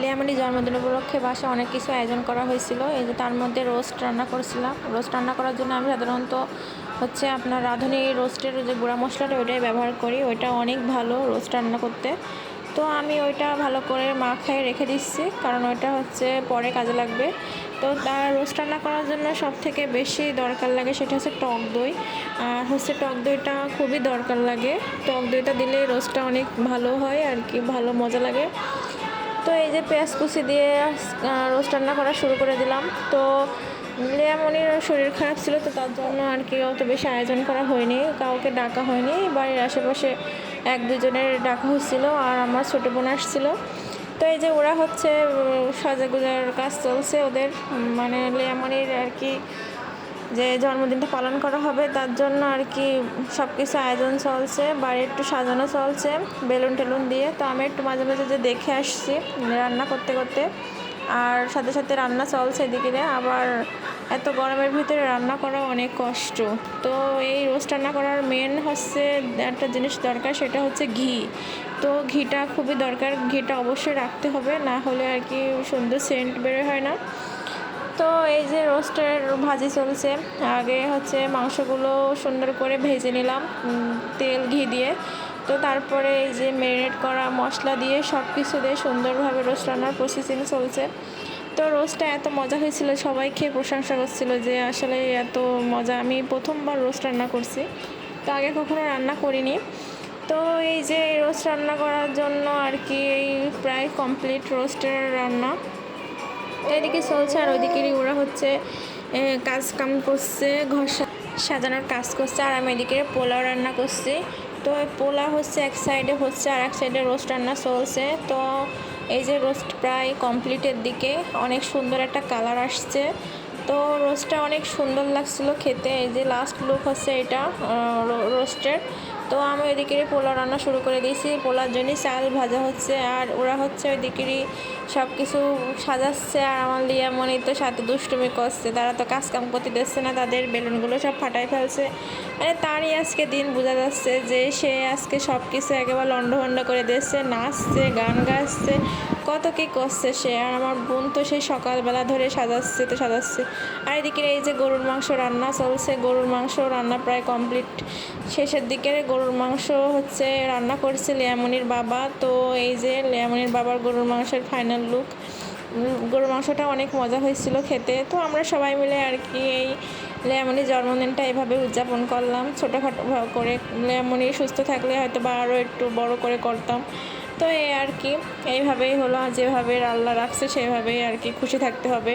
লিয়ামনি জন্মদিন উপলক্ষে বাসায় অনেক কিছু আয়োজন করা হয়েছিল। এই যে তার মধ্যে রোস্ট রান্না করেছিলাম। রোস্ট রান্না করার জন্য আমি সাধারণত হচ্ছে আপনার রাঁধুনি রোস্টের যে গুঁড়া মশলাটা, ওইটাই ব্যবহার করি। ওইটা অনেক ভালো রোস্ট রান্না করতে। তো আমি ওইটা ভালো করে মাখায় রেখে দিচ্ছি, কারণ ওইটা হচ্ছে পরে কাজে লাগবে। তো তার রোস্ট রান্না করার জন্য সব থেকে বেশি দরকার লাগে সেটা হচ্ছে টক দই। আর হচ্ছে টক দইটা খুবই দরকার লাগে। টক দইটা দিলে রোস্টটা অনেক ভালো হয় আর কি, ভালো মজা লাগে। তো এই যে পেঁয়াজ কুচি দিয়ে রোস্ট রান্না করা শুরু করে দিলাম। তো লিয়ামনির শরীর খারাপ ছিল, তো তার জন্য আর কি অত বেশি আয়োজন করা হয়নি, কাউকে ডাকা হয়নি। বাড়ির আশেপাশে এক দুজনের ডাকা হয়েছিল আর আমার ছোটো বোন আসছিল। তো এই যে ওরা হচ্ছে সাজাগুজার কাজ চলছে ওদের মানে লিয়ামনির আর কি যে জন্মদিনটা পালন করা হবে, তার জন্য আর কি সব কিছু আয়োজন চলছে, বাড়ি একটু সাজানো চলছে, বেলুন টেলুন দিয়ে। তো আমি একটু মাঝে মাঝে যে দেখে আসছি রান্না করতে করতে। আর সাথে সাথে রান্না চলছে এদিকে আবার এত গরমের ভিতরে রান্না করা অনেক কষ্ট। তো এই রোস্ট রান্না করার মেন হচ্ছে একটা জিনিস দরকার, সেটা হচ্ছে ঘি। তো ঘিটা খুবই দরকার, ঘিটা অবশ্যই রাখতে হবে, না হলে আর কি সুন্দর সেন্ট বের হয় না। তো এই যে রোস্টের ভাজি চলছে, আগে হচ্ছে মাংসগুলো সুন্দর করে ভেজে নিলাম তেল ঘি দিয়ে। তো তারপরে এই যে ম্যারিনেট করা মশলা দিয়ে সব কিছু দিয়ে সুন্দরভাবে রোস্ট রান্নার প্রসেসিং চলছে। তো রোস্টটা এত মজা হয়েছিল, সবাই খেয়ে প্রশংসা করছিল যে আসলে এত মজা। আমি প্রথমবার রোস্ট রান্না করছি, তো আগে কখনো রান্না করিনি। তো এই যে রোস্ট রান্না করার জন্য আর কি এই প্রায় কমপ্লিট রোস্টের রান্না। এদিকে চলছে আর ওইদিকে ওরা হচ্ছে কাজ কাম করছে, ঘর সাজানোর কাজ করছে, আর আমি এদিকে পোলাও রান্না করছি। তো পোলাও হচ্ছে এক সাইডে হচ্ছে আর এক সাইডে রোস্ট রান্না চলছে। তো এই যে রোস্ট প্রায় কমপ্লিটের দিকে, অনেক সুন্দর একটা কালার আসছে। তো রোস্টটা অনেক সুন্দর লাগছিল খেতে। এই যে লাস্ট লুক হচ্ছে এটা রোস্টের। তো আমি ওইদিকে পোলা রান্না শুরু করে দিয়েছি। পোলার জন্যই চাল ভাজা হচ্ছে আর ওরা হচ্ছে ওইদিকেরই সব কিছু সাজাচ্ছে আর আমার মনে তো সাথে দুষ্টুমি করছে। তারা তো কাজ কাম করতে দিচ্ছে না, তাদের বেলুনগুলো সব ফাটাই ফেলছে। মানে তারই আজকে দিন বোঝা যাচ্ছে যে সে আজকে সব কিছু একেবারে লন্ডভন্ড করে দিচ্ছে নাচছে, গান গাচ্ছে, কত কী করছে সে। আর আমার বোন তো সেই সকালবেলা ধরে সাজাচ্ছে, তো সাজাচ্ছে। আর এদিকে এই যে গরুর মাংস রান্না চলছে, গরুর মাংস রান্না প্রায় কমপ্লিট শেষের দিকে গরুর মাংস হচ্ছে রান্না করছে লিয়ামনির বাবা। তো এই যে লিয়ামনির বাবার গরুর মাংসের ফাইনাল লুক গরুর মাংসটা অনেক মজা হয়েছিল খেতে। তো আমরা সবাই মিলে আর কি এই লেমনি জন্মদিনটা এভাবে উদযাপন করলাম। ছোটোখাটো করে লেমনি সুস্থ থাকলে হয়তো বা আরও একটু বড় করে করতাম। তো এই আর কি, এইভাবেই হলো। যেভাবে আল্লাহ রাখছে, সেভাবেই আর কি খুশি থাকতে হবে।